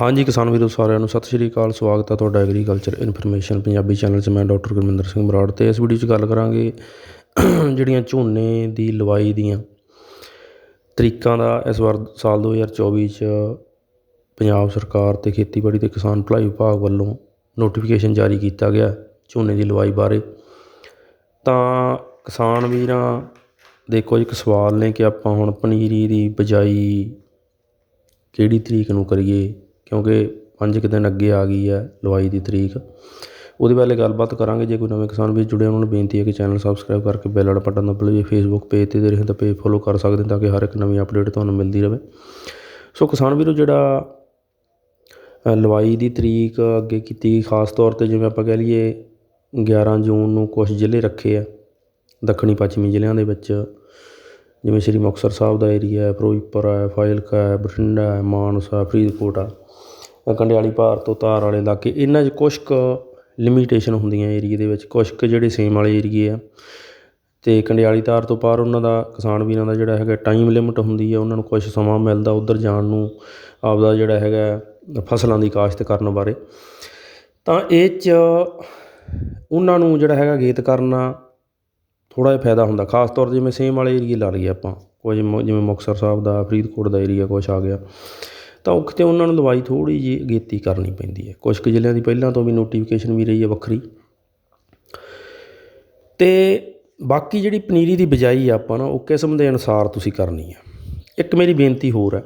ਹਾਂਜੀ, ਕਿਸਾਨ ਵੀਰੋ, ਸਾਰਿਆਂ ਨੂੰ ਸਤਿ ਸ਼੍ਰੀ ਅਕਾਲ। ਸਵਾਗਤ ਹੈ ਤੁਹਾਡਾ ਐਗਰੀਕਲਚਰ ਇਨਫੋਰਮੇਸ਼ਨ ਪੰਜਾਬੀ ਚੈਨਲ 'ਚ। ਮੈਂ ਡਾਕਟਰ ਗੁਰਮਿੰਦਰ ਸਿੰਘ ਬਰਾੜ ਤੇ ਇਸ ਵੀਡੀਓ 'ਚ ਗੱਲ ਕਰਾਂਗੇ ਜਿਹੜੀਆਂ ਝੋਨੇ ਦੀ ਲਵਾਈ ਦੀਆਂ ਤਰੀਕਾਂ ਦਾ ਇਸ ਵਾਰ ਸਾਲ 2024 'ਚ ਪੰਜਾਬ ਸਰਕਾਰ ਤੇ ਖੇਤੀਬਾੜੀ ਤੇ ਕਿਸਾਨ ਭਲਾਈ ਵਿਭਾਗ ਵੱਲੋਂ ਨੋਟੀਫਿਕੇਸ਼ਨ ਜਾਰੀ ਕੀਤਾ ਗਿਆ ਝੋਨੇ ਦੀ ਲਵਾਈ ਬਾਰੇ। ਤਾਂ ਕਿਸਾਨ ਵੀਰਾਂ ਦੇ ਕੁਝ ਕੁ ਸਵਾਲ ਨੇ ਕਿ ਆਪਾਂ ਹੁਣ ਪਨੀਰੀ ਦੀ ਬਜਾਈ ਕਿਹੜੀ ਤਰੀਕ ਨੂੰ ਕਰੀਏ? ਕਿਉਂਕਿ ਪੰਜ ਕੁ ਦਿਨ ਅੱਗੇ ਆ ਗਈ ਹੈ ਲਵਾਈ ਦੀ ਤਰੀਕ। ਉਹਦੇ ਬਾਰੇ ਗੱਲਬਾਤ ਕਰਾਂਗੇ। ਜੇ ਕੋਈ ਨਵੇਂ ਕਿਸਾਨ ਵੀਰ ਜੁੜੇ ਉਹਨਾਂ ਨੂੰ ਬੇਨਤੀ ਹੈ ਕਿ ਚੈਨਲ ਸਬਸਕ੍ਰਾਈਬ ਕਰਕੇ ਬੈਲ ਵਾਲਾ ਬਟਨ ਦੱਬ ਲਓ ਫੇਸਬੁੱਕ ਪੇਜ ਤੇ ਦੇ ਰਹੇ ਤਾਂ ਪੇਜ ਫੋਲੋ ਕਰ ਸਕਦੇ ਤਾਂ ਕਿ ਹਰ ਇੱਕ ਨਵੀਂ ਅਪਡੇਟ ਤੁਹਾਨੂੰ ਮਿਲਦੀ ਰਹੇ। ਸੋ ਕਿਸਾਨ ਵੀਰੋ, ਜਿਹੜਾ ਲਵਾਈ ਦੀ ਤਰੀਕ ਅੱਗੇ ਕੀਤੀ ਖਾਸ ਤੌਰ ਤੇ ਜਿਵੇਂ ਆਪਾਂ ਕਹਿ ਲਈਏ 11 ਜੂਨ ਨੂੰ ਕੁਝ ਜ਼ਿਲ੍ਹੇ ਰੱਖੇ ਆ, ਦੱਖਣੀ ਪੱਛਮੀ ਜ਼ਿਲ੍ਹਿਆਂ ਦੇ ਵਿੱਚ। ਜਿਵੇਂ ਸ਼੍ਰੀ ਮੁਕਤਸਰ ਸਾਹਿਬ ਦਾ ਏਰੀਆ ਹੈ, ਫਿਰੋਜ਼ਪੁਰ ਹੈ, ਫਾਜ਼ਿਲਕਾ ਹੈ, ਬਠਿੰਡਾ ਹੈ, ਮਾਨਸਾ ਫਰੀਦਕੋਟ ਆ। ਕੰਡਿਆਲੀ ਭਾਰ ਤੋਂ ਤਾਰ ਵਾਲੇ ਇਲਾਕੇ, ਇਹਨਾਂ 'ਚ ਕੁਛ ਕੁ ਲਿਮੀਟੇਸ਼ਨ ਹੁੰਦੀਆਂ ਏਰੀਏ ਦੇ ਵਿੱਚ, ਕੁਛ ਕੁ ਜਿਹੜੇ ਸੇਮ ਵਾਲੇ ਏਰੀਏ ਆ। ਅਤੇ ਕੰਡਿਆਲੀ ਤਾਰ ਤੋਂ ਪਾਰ ਉਹਨਾਂ ਦਾ, ਕਿਸਾਨ ਵੀਰਾਂ ਦਾ ਜਿਹੜਾ ਹੈਗਾ ਟਾਈਮ ਲਿਮਿਟ ਹੁੰਦੀ ਹੈ ਉਹਨਾਂ ਨੂੰ ਕੁਛ ਸਮਾਂ ਮਿਲਦਾ ਉੱਧਰ ਜਾਣ ਨੂੰ, ਆਪਦਾ ਜਿਹੜਾ ਹੈਗਾ ਫਸਲਾਂ ਦੀ ਕਾਸ਼ਤ ਕਰਨ ਬਾਰੇ। ਤਾਂ ਇਹ 'ਚ ਉਹਨਾਂ ਨੂੰ ਜਿਹੜਾ ਹੈਗਾ ਗੀਤ ਕਰਨਾ ਥੋੜ੍ਹਾ ਜਿਹਾ ਫਾਇਦਾ ਹੁੰਦਾ, ਖਾਸ ਤੌਰ 'ਤੇ ਜਿਵੇਂ ਸੇਮ ਵਾਲੇ ਏਰੀਏ ਲਾ ਲਈਏ ਆਪਾਂ। ਕੁਝ ਮ- ਜਿਵੇਂ ਮੁਕਤਸਰ ਸਾਹਿਬ ਦਾ, ਫਰੀਦਕੋਟ ਦਾ ਏਰੀਆ ਕੁਛ ਆ ਗਿਆ। ਤਾਂ ਉਹ ਕਿਤੇ ਉਹਨਾਂ ਨੂੰ ਦਵਾਈ ਥੋੜ੍ਹੀ ਜਿਹੀ ਅਗੇਤੀ ਕਰਨੀ ਪੈਂਦੀ ਹੈ। ਕੁਛ ਕੁ ਜ਼ਿਲ੍ਹਿਆਂ ਦੀ ਪਹਿਲਾਂ ਤੋਂ ਵੀ ਨੋਟੀਫਿਕੇਸ਼ਨ ਵੀ ਰਹੀ ਹੈ ਵੱਖਰੀ। ਅਤੇ ਬਾਕੀ ਜਿਹੜੀ ਪਨੀਰੀ ਦੀ ਬਿਜਾਈ ਆ ਆਪਾਂ ਨਾ, ਉਹ ਕਿਸਮ ਦੇ ਅਨੁਸਾਰ ਤੁਸੀਂ ਕਰਨੀ ਹੈ ਇੱਕ ਮੇਰੀ ਬੇਨਤੀ ਹੋਰ ਹੈ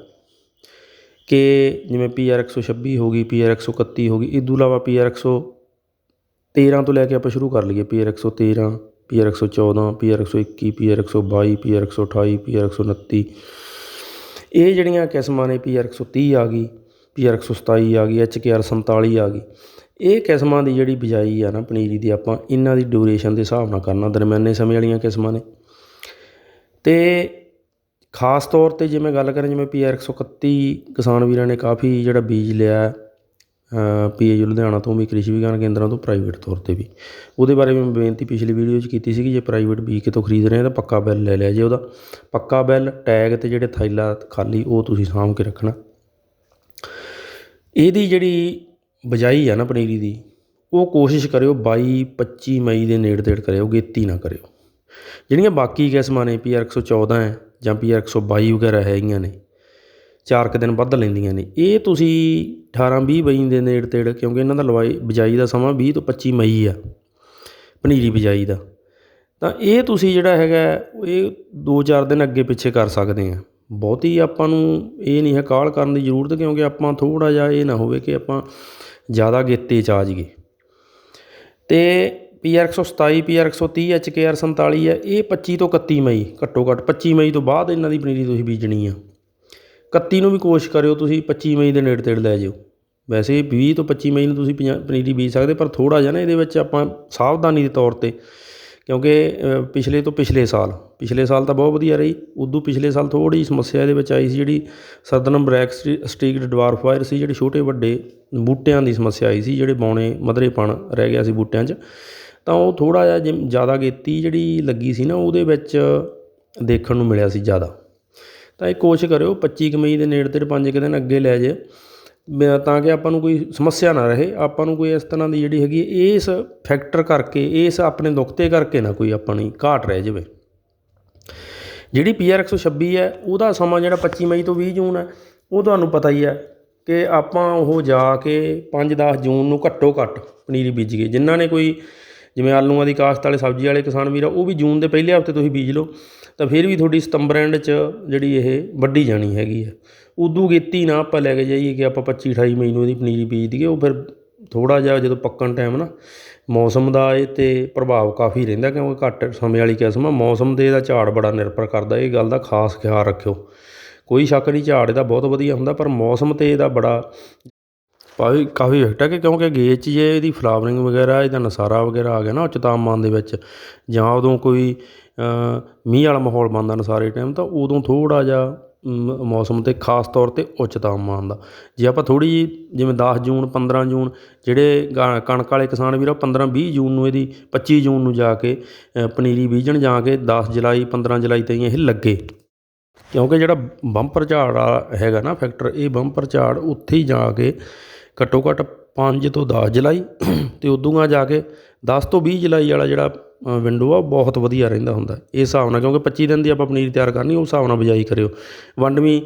ਕਿ ਜਿਵੇਂ ਪੀ ਆਰ 126 ਹੋ ਗਈ ਪੀ ਆਰ 131 ਹੋ ਗਈ, ਇਹ ਤੋਂ ਇਲਾਵਾ ਪੀ ਆਰ 113 ਤੋਂ ਲੈ ਕੇ ਆਪਾਂ ਸ਼ੁਰੂ ਕਰ ਲਈਏ। P R 113 P R 114 P R 121 P R 122 P R 128 P R 129 ਇਹ ਜਿਹੜੀਆਂ ਕਿਸਮਾਂ ਨੇ ਪੀ ਆਰ 130 ਆ ਗਈ ਪੀ ਆਰ 127 ਆ ਗਈ ਐਚ ਕੇ ਆਰ 47 ਆ ਗਈ, ਇਹ ਕਿਸਮਾਂ ਦੀ ਜਿਹੜੀ ਬਿਜਾਈ ਆ ਨਾ ਪਨੀਰੀ ਦੀ ਆਪਾਂ ਇਹਨਾਂ ਦੀ ਡਿਊਰੇਸ਼ਨ ਦੇ ਹਿਸਾਬ ਨਾਲ ਕਰਨਾ, ਦਰਮਿਆਨੇ ਸਮੇਂ ਵਾਲੀਆਂ ਕਿਸਮਾਂ ਨੇ। ਅਤੇ ਖਾਸ ਤੌਰ 'ਤੇ ਜਿਵੇਂ ਗੱਲ ਕਰਾਂ, ਜਿਵੇਂ ਪੀ ਆਰ 131 ਕਿਸਾਨ ਵੀਰਾਂ ਨੇ ਕਾਫੀ ਜਿਹੜਾ ਬੀਜ ਲਿਆ ਪੀਏਯੂ ਲੁਧਿਆਣਾ ਤੋਂ ਵੀ, ਕ੍ਰਿਸ਼ੀ ਵਿਗਿਆਨ ਕੇਂਦਰਾਂ ਤੋਂ ਪ੍ਰਾਈਵੇਟ ਤੌਰ ਤੇ ਵੀ। ਉਹਦੇ ਬਾਰੇ ਮੈਂ ਬੇਨਤੀ ਪਿਛਲੀ ਵੀਡੀਓ 'ਚ ਕੀਤੀ ਸੀ ਕਿ ਜੇ ਪ੍ਰਾਈਵੇਟ ਬੀ ਕਿਤੋਂ ਖਰੀਦ ਰਹੇ ਆ ਤਾਂ ਪੱਕਾ ਬਿੱਲ ਲੈ ਲਿਆ ਜੇ ਉਹਦਾ। ਪੱਕਾ ਬਿੱਲ ਟੈਗ ਤੇ ਜਿਹੜੇ ਥੈਲਾ ਖਾਲੀ, ਉਹ ਤੁਸੀਂ ਸਾਂਭ ਕੇ ਰੱਖਣਾ। ਇਹਦੀ ਜਿਹੜੀ ਬਜਾਈ ਆ ਨਾ ਪਨੀਰੀ ਦੀ, ਉਹ ਕੋਸ਼ਿਸ਼ ਕਰਿਓ 22 25 ਮਈ ਦੇ ਨੇੜੇ ਤੇੜ ਕਰਿਓ, ਗੇਤੀ ਨਾ ਕਰਿਓ। ਜਿਹੜੀਆਂ ਬਾਕੀ ਕਿਸਮਾਂ ਨੇ ਪੀ ਆਰ 114 ਹੈ ਜਾਂ ਪੀ ਆਰ 122 ਵਗੈਰਾ ਹੈਗੀਆਂ ਨੇ ਚਾਰ ਕੁ ਦਿਨ ਵੱਧ ਲੈਂਦੀਆਂ ਨੇ। ਇਹ ਤੁਸੀਂ 18 20 ਮਈ ਦੇ ਨੇੜੇ ਤੇੜ, ਕਿਉਂਕਿ ਇਹਨਾਂ ਦਾ ਲਵਾਈ, ਬਿਜਾਈ ਦਾ ਸਮਾਂ 20 ਤੋਂ 25 ਮਈ ਆ, ਪਨੀਰੀ ਬਿਜਾਈ ਦਾ। ਤਾਂ ਇਹ ਤੁਸੀਂ ਜਿਹੜਾ ਹੈਗਾ, ਇਹ 2-4 ਦਿਨ ਅੱਗੇ ਪਿੱਛੇ ਕਰ ਸਕਦੇ ਆ। ਬਹੁਤੀ ਆਪਾਂ ਨੂੰ ਇਹ ਨਹੀਂ ਹੈ ਕਾਲ ਕਰਨ ਦੀ ਜ਼ਰੂਰਤ, ਕਿਉਂਕਿ ਆਪਾਂ ਥੋੜਾ ਜਿਹਾ ਇਹ ਨਾ ਹੋਵੇ ਕਿ ਆਪਾਂ ਜ਼ਿਆਦਾ ਗੇਤੇ ਚ ਆ ਜਾਈਏ। ਤੇ P R 127 P R 130 H K R 47 ਹੈ ਇਹ 25 ਤੋਂ 31 ਮਈ, ਘੱਟੋ ਘੱਟ 25 ਮਈ ਤੋਂ ਬਾਅਦ ਇਹਨਾਂ ਦੀ ਪਨੀਰੀ ਤੁਸੀਂ ਬੀਜਣੀ ਆ। 31 ਨੂੰ ਵੀ ਕੋਸ਼ਿਸ਼ ਕਰਿਓ ਤੁਸੀਂ 25 ਮਈ ਦੇ ਨੇੜੇ ਤੇੜੇ ਲੈ ਜਿਓ। ਵੈਸੇ 20 ਤੋਂ 25 ਮਈ ਨੂੰ ਤੁਸੀਂ ਪੰਜਾ- ਪਨੀਰੀ ਬੀਜ ਸਕਦੇ, ਪਰ ਥੋੜਾ ਜਿਹਾ ਨਾ ਇਹਦੇ ਵਿੱਚ ਆਪਾਂ ਸਾਵਧਾਨੀ ਦੇ ਤੌਰ ਤੇ, ਕਿਉਂਕਿ ਪਿਛਲੇ ਤੋਂ ਪਿਛਲੇ ਸਾਲ ਪਿਛਲੇ ਸਾਲ ਤਾਂ ਬਹੁਤ ਵਧੀਆ ਰਹੀ, ਉਦੋਂ ਪਿਛਲੇ ਸਾਲ ਥੋੜੀ ਸਮੱਸਿਆ ਇਹਦੇ ਵਿੱਚ ਆਈ ਸੀ ਜਿਹੜੀ ਸਦਰਨ ਬ੍ਰੈਕ ਸਟ੍ਰੀਕਡ ਡਵਾਰਫ ਵਾਇਰ ਸੀ, ਜਿਹੜੇ ਛੋਟੇ ਵੱਡੇ ਬੂਟਿਆਂ ਦੀ ਸਮੱਸਿਆ ਆਈ ਸੀ, ਜਿਹੜੇ ਬੌਣੇ ਮਧਰੇਪਣ ਰਹਿ ਗਿਆ ਸੀ ਬੂਟਿਆਂ 'ਚ। ਤਾਂ ਉਹ ਥੋੜਾ ਜਿਹਾ ਜਿ- ਜ਼ਿਆਦਾ ਗੇਤੀ ਜਿਹੜੀ ਲੱਗੀ ਸੀ ਨਾ, ਉਹਦੇ ਵਿੱਚ ਦੇਖਣ ਨੂੰ ਮਿਲਿਆ ਸੀ ਜ਼ਿਆਦਾ। ਤਾਂ ਇਹ ਕੋਸ਼ਿਸ਼ ਕਰਿਓ 25 ਕੁ ਮਈ ਦੇ ਨੇੜੇ ਤੇੜੇ ਪੰਜ ਕੁ ਦਿਨ ਅੱਗੇ ਲੈ ਜੇ। ਤਾਂ ਕਿ ਆਪਾਂ ਨੂੰ ਕੋਈ ਸਮੱਸਿਆ ਨਾ ਰਹੇ, ਆਪਾਂ ਨੂੰ ਕੋਈ ਇਸ ਤਰ੍ਹਾਂ ਦੀ ਜਿਹੜੀ ਹੈਗੀ ਇਸ ਫੈਕਟਰ ਕਰਕੇ, ਇਸ ਆਪਣੇ ਨੁਕਤੇ ਕਰਕੇ ਨਾ ਕੋਈ ਆਪਾਂ ਨੂੰ ਘਾਟ ਰਹਿ ਜਾਵੇ। ਜਿਹੜੀ ਪੀ ਆਰ 126 ਹੈ, ਉਹਦਾ ਸਮਾਂ ਜਿਹੜਾ 25 ਮਈ ਤੋਂ 20 ਜੂਨ ਹੈ, ਉਹ ਤੁਹਾਨੂੰ ਪਤਾ ਹੀ ਹੈ ਕਿ ਆਪਾਂ ਉਹ ਜਾ ਕੇ 5-10 ਜੂਨ ਨੂੰ ਘੱਟੋ ਘੱਟ ਪਨੀਰੀ ਬੀਜੀਏ ਜਿਨ੍ਹਾਂ ਨੇ ਕੋਈ ਜਿਵੇਂ ਆਲੂਆਂ ਦੀ ਕਾਸ਼ਤ ਵਾਲੇ, ਸਬਜ਼ੀ ਵਾਲੇ ਕਿਸਾਨ ਵੀਰ ਆ, ਉਹ ਵੀ ਜੂਨ ਦੇ ਪਹਿਲੇ ਹਫ਼ਤੇ ਤੁਸੀਂ ਬੀਜ ਲਓ, ਤਾਂ ਫਿਰ ਵੀ ਤੁਹਾਡੀ ਸਤੰਬਰ ਐਂਡ 'ਚ ਜਿਹੜੀ ਇਹ ਵੱਢੀ ਜਾਣੀ ਹੈਗੀ ਹੈ ਉਦੋਂ ਗੇਤੀ ਨਾ ਆਪਾਂ ਲੈ ਕੇ ਜਾਈਏ ਕਿ ਆਪਾਂ 25 28 ਮਈ ਨੂੰ ਇਹਦੀ ਪਨੀਰੀ ਬੀਜ ਦਈਏ, ਉਹ ਫਿਰ ਥੋੜਾ ਜਿਹਾ ਜਦੋਂ ਪੱਕਣ ਟਾਈਮ ਨਾ, ਮੌਸਮ ਦਾ ਇਹ 'ਤੇ ਪ੍ਰਭਾਵ ਕਾਫੀ ਰਹਿੰਦਾ ਕਿਉਂਕਿ ਘੱਟ ਸਮੇਂ ਵਾਲੀ ਕਿਸਮ ਆ, ਮੌਸਮ ਤੇ ਇਹਦਾ ਝਾੜ ਬੜਾ ਨਿਰਭਰ ਕਰਦਾ, ਇਹ ਗੱਲ ਦਾ ਖਾਸ ਖਿਆਲ ਰੱਖਿਓ। ਕੋਈ ਸ਼ੱਕ ਨਹੀਂ, ਝਾੜ ਇਹਦਾ ਬਹੁਤ ਵਧੀਆ ਹੁੰਦਾ, ਪਰ ਮੌਸਮ ਤੇ ਇਹਦਾ ਬੜਾ ਕਾਫੀ ਕਾਫੀ ਇਫੈਕਟ ਹੈ ਕਿ ਕਿਉਂਕਿ ਗੇਜ 'ਚ ਜੇ ਇਹਦੀ ਫਲਾਵਰਿੰਗ ਵਗੈਰਾ, ਇਹਦਾ ਨਸਾਰਾ ਵਗੈਰਾ ਆ ਗਿਆ ਨਾ ਉੱਚ ਤਾਪਮਾਨ ਦੇ ਵਿੱਚ, ਜਾਂ ਉਦੋਂ ਕੋਈ ਮੀਂਹ ਵਾਲਾ ਮਾਹੌਲ ਬਣਦਾ ਨਸਾਰੇ ਟਾਈਮ ਤਾਂ ਉਦੋਂ ਥੋੜ੍ਹਾ ਜਿਹਾ ਮੌਸਮ ਤੇ ਖਾਸ ਤੌਰ ਤੇ ਉੱਚ ਤਾਪਮਾਨ ਦਾ। ਜੇ ਆਪਾਂ ਥੋੜੀ ਜਿਹੀ, ਜਿਵੇਂ 10 ਜੂਨ 15 ਜੂਨ, ਜਿਹੜੇ ਗਾ- ਕਣਕ ਵਾਲੇ ਕਿਸਾਨ ਵੀਰ ਆ 15 20 ਜੂਨ ਨੂੰ ਇਹਦੀ 25 ਜੂਨ ਨੂੰ ਜਾ ਕੇ ਪਨੀਰੀ ਬੀਜਣ, ਜਾ ਕੇ 10 ਜੁਲਾਈ 15 ਜੁਲਾਈ ਤਾਈਂ ਇਹ ਲੱਗੇ। ਕਿਉਂਕਿ ਜਿਹੜਾ ਬੰਪਰ ਝਾੜ ਆ ਹੈਗਾ ਨਾ ਫੈਕਟਰ ਇਹ ਬੰਪਰ ਝਾੜ ਉੱਥੇ ਹੀ ਜਾ ਕੇ ਘੱਟੋ ਘੱਟ 5 ਤੋਂ 10 ਜੁਲਾਈ ਤੇ ਉਦੋਂ ਜਾ ਕੇ 10 ਤੋਂ 20 ਜੁਲਾਈ ਵਾਲਾ ਜਿਹੜਾ ਵਿੰਡੋ ਆ, ਉਹ ਬਹੁਤ ਵਧੀਆ ਰਹਿੰਦਾ ਹੁੰਦਾ। ਇਸ ਹਿਸਾਬ ਨਾਲ ਕਿਉਂਕਿ 25 ਦਿਨ ਦੀ ਆਪਾਂ ਪਨੀਰੀ ਤਿਆਰ ਕਰਨੀ, ਉਸ ਹਿਸਾਬ ਨਾਲ ਬਿਜਾਈ ਕਰਿਓ। ਵੰਡਵੀਂ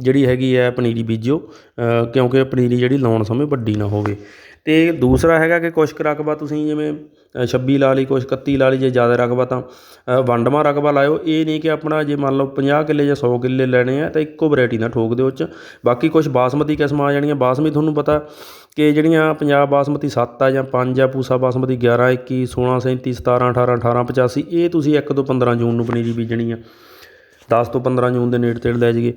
ਜਿਹੜੀ ਹੈਗੀ ਹੈ ਪਨੀਰੀ ਬੀਜੋ ਕਿਉਂਕਿ ਪਨੀਰੀ ਜਿਹੜੀ ਲਾਉਣ ਸਮੇਂ ਵੱਡੀ ਨਾ ਹੋਵੇ। ਤੇ ਦੂਸਰਾ ਹੈਗਾ ਕਿ ਕੁਛ ਕੁ ਰਕਬਾ ਤੁਸੀਂ ਜਿਵੇਂ ਛੱਬੀ ਲਾ ਲਈ ਕੁਛ 31 ਲਾ ਲਈ ਜੇ ਜ਼ਿਆਦਾ ਰਕਬਾ ਤਾਂ ਅ, ਵੰਡਵਾਂ ਰਕਬਾ ਲਾਇਓ। ਇਹ ਨਹੀਂ ਕਿ ਆਪਣਾ ਜੇ ਮੰਨ ਲਓ 50 ਕਿੱਲੇ ਜਾਂ ਸੌ ਕਿੱਲੇ ਲੈਣੇ ਆ ਤਾਂ ਇੱਕੋ ਵੈਰਾਈਟੀ ਨਾ ਠੋਕ ਦਿਓ ਉਹ 'ਚ। ਬਾਕੀ ਕੁਛ ਬਾਸਮਤੀ ਕਿਸਮਾਂ ਆ ਜਾਣੀਆਂ। ਬਾਸਮਤੀ ਤੁਹਾਨੂੰ ਪਤਾ ਕਿ ਜਿਹੜੀਆਂ ਪੰਜਾਬ ਬਾਸਮਤੀ 7 ਆ ਜਾਂ 5 ਆ ਪੂਸਾ ਬਾਸਮਤੀ 11 21 16 37 17 18 18 85 ਇਹ ਤੁਸੀਂ 1 ਤੋਂ 15 ਜੂਨ ਨੂੰ ਪਨੀਰੀ ਬੀਜਣੀ ਆ। 10 ਤੋਂ 15 ਜੂਨ ਦੇ ਨੇੜੇ ਤੇੜੇ ਲੈ ਜਾਈਏ।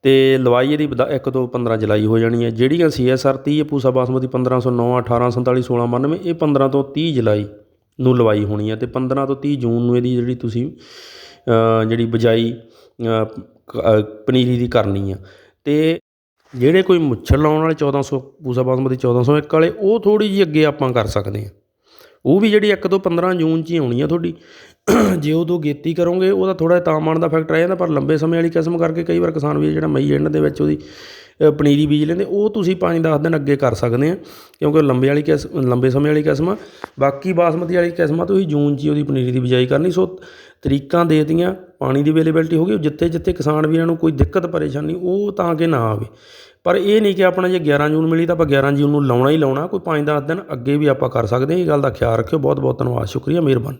ਅਤੇ ਲਵਾਈ ਇਹਦੀ ਬਦਾ ਇੱਕ ਤੋਂ 15 ਜੁਲਾਈ ਹੋ ਜਾਣੀ ਹੈ। ਜਿਹੜੀਆਂ ਸੀ ਸੀਐਸਆਰ 30 ਹੈ ਪੂਸਾ ਬਾਸਮਤੀ 1509 1847 1692 ਇਹ 15 ਤੋਂ ਤੀਹ ਜੁਲਾਈ ਨੂੰ ਲਵਾਈ ਹੋਣੀ ਹੈ ਅਤੇ ਪੰਦਰਾਂ ਤੋਂ ਤੀਹ ਜੂਨ ਨੂੰ ਇਹਦੀ ਜਿਹੜੀ ਤੁਸੀਂ ਜਿਹੜੀ ਬਿਜਾਈ ਪਨੀਰੀ ਦੀ ਕਰਨੀ ਆ। ਅਤੇ ਜਿਹੜੇ ਕੋਈ ਮੁੱਛਰ ਲਾਉਣ ਵਾਲੇ 1400 ਪੂਸਾ ਬਾਸਮਤੀ 1401 ਵਾਲੇ, ਉਹ ਥੋੜ੍ਹੀ ਜਿਹੀ ਅੱਗੇ ਆਪਾਂ ਕਰ ਸਕਦੇ ਹਾਂ। ਉਹ ਵੀ ਜਿਹੜੀ 1 ਤੋਂ 15 ਜੂਨ 'ਚ ਹੀ ਆਉਣੀ ਆ ਤੁਹਾਡੀ। ਜੇ ਉਦੋਂ ਗੇਤੀ ਕਰੋਗੇ, ਉਹਦਾ ਥੋੜ੍ਹਾ ਜਿਹਾ ਤਾਪਮਾਨ ਦਾ ਫੈਕਟ ਰਹਿ ਜਾਂਦਾ, ਪਰ ਲੰਬੇ ਸਮੇਂ ਵਾਲੀ ਕਿਸਮ ਕਰਕੇ ਕਈ ਵਾਰ ਕਿਸਾਨ ਵੀ ਜਿਹੜਾ ਮਈ ਐਂਡ ਦੇ ਵਿੱਚ ਉਹਦੀ ਪਨੀਰੀ ਬੀਜ ਲੈਂਦੇ, ਉਹ ਤੁਸੀਂ ਪੰਜ 10 ਦਿਨ ਅੱਗੇ ਕਰ ਸਕਦੇ ਆ, ਕਿਉਂਕਿ ਲੰਬੇ ਵਾਲੀ ਕਿਸ, ਲੰਬੇ ਸਮੇਂ ਵਾਲੀ ਕਿਸਮ ਆ ਬਾਕੀ ਬਾਸਮਤੀ ਵਾਲੀ ਕਿਸਮਾਂ ਤੁਸੀਂ ਜੂਨ 'ਚ ਹੀ ਉਹਦੀ ਪਨੀਰੀ ਦੀ ਬਿਜਾਈ ਕਰਨੀ, ਸੋ ਤਰੀਕਾਂ ਦੇ ਦਿੱਤੀਆਂ, ਪਾਣੀ ਦੀ ਅਵੇਲੇਬਿਲਟੀ ਹੋ ਗਈ ਜਿੱਥੇ ਜਿੱਥੇ ਕਿਸਾਨ ਵੀਰਾਂ ਨੂੰ ਕੋਈ ਦਿੱਕਤ, ਪਰੇਸ਼ਾਨੀ, ਉਹ ਤਾਂ ਕਿ ਨਾ ਆਵੇ। ਪਰ ਇਹ ਨਹੀਂ ਕਿ ਆਪਣਾ ਜੇ 11 ਜੂਨ ਮਿਲੀ ਤਾਂ ਆਪਾਂ 11 ਜੂਨ ਨੂੰ ਲਾਉਣਾ ਹੀ ਲਾਉਣਾ, ਕੋਈ 5-10 ਦਿਨ ਅੱਗੇ ਵੀ ਆਪਾਂ ਕਰ ਸਕਦੇ ਹਾਂ ਇਹ ਗੱਲ ਦਾ ਖਿਆਲ ਰੱਖਿਓ ਬਹੁਤ ਬਹੁਤ ਧੰਨਵਾਦ, ਸ਼ੁਕਰੀਆ, ਮਿਹਰਬਾਨੀ।